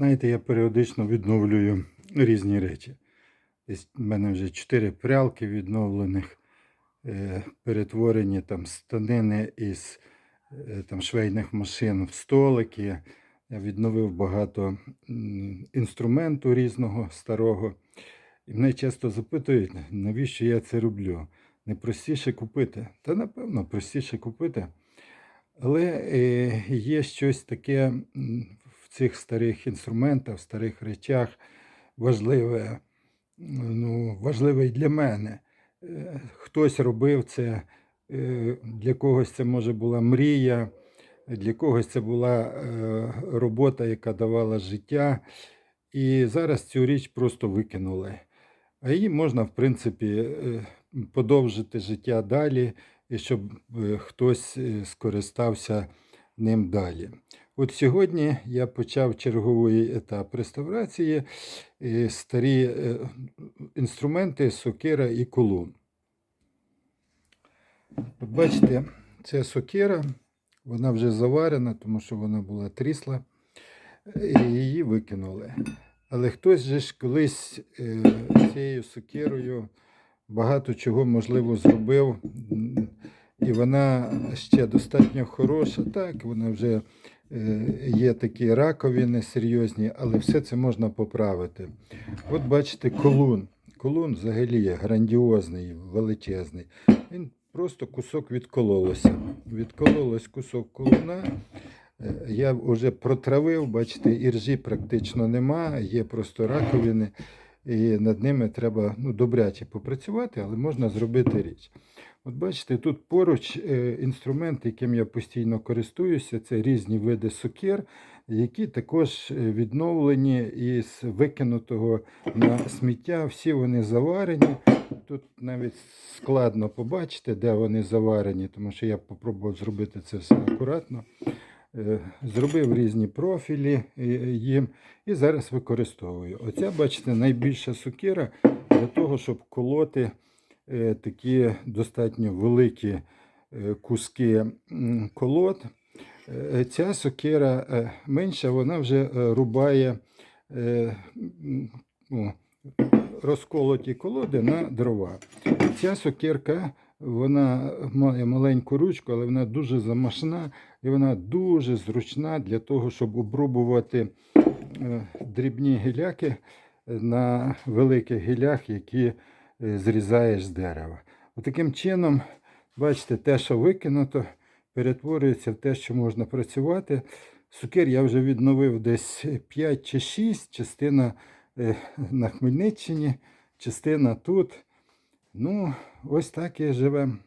Знаєте, я періодично відновлюю різні речі. В мене вже чотири прялки відновлених, е, перетворені там станини із е, там, швейних машин в столики. Я відновив багато інструменту різного старого. І мене часто запитують, навіщо я це роблю? Не простіше купити? Та напевно простіше купити. Але е, є щось таке цих старих інструментах, старих речах важливе, ну, важливе для мене. Е, Хтось робив це, е, для когось це може була мрія, для когось це була е, робота, яка давала життя. І зараз цю річ просто викинули. А її можна, в принципі, подовжити життя далі, щоб хтось скористався ним далі. От сьогодні я почав черговий етап реставрації е, старі е, інструменти, сокира і колун. Бачите, це сокира, вона вже заварена, тому що вона була трісла, і її викинули. Але хтось же ж колись е, цією сокирою багато чого можливо зробив, і вона ще достатньо хороша. Так, вона вже є такі раковини серйозні, але все це можна поправити. От бачите, колун. Колун взагалі є грандіозний, величезний. Він просто кусок відкололося. Відкололось кусок колуна. Е, Я вже протравив, бачите, іржі практично нема, є просто раковини, і над ними треба ну, добряче попрацювати, але можна зробити річ. От бачите, тут поруч е, інструмент, яким я постійно користуюся, це різні види сокир, які також е, відновлені із викинутого на сміття. Всі вони заварені. Тут навіть складно побачити, де вони заварені, тому що я спробував зробити це все акуратно. Е, Зробив різні профілі е, їм і зараз використовую. Оця, бачите, найбільша сокира для того, щоб колоти е, такі достатньо великі куски колод. Ця сокира менша, вона вже рубає розколоті колоди на дрова. Ця сокирка вона має маленьку ручку, але вона дуже замашна і вона дуже зручна для того, щоб обрубувати е, дрібні гіляки на великих гілях, які е, зрізаєш з дерева. Таким чином, бачите, те, що викинуто, перетворюється в те, що можна працювати. Сукир я вже відновив десь 5 чи 6, частина е, на Хмельниччині, частина тут. Ну, ось так і живемо.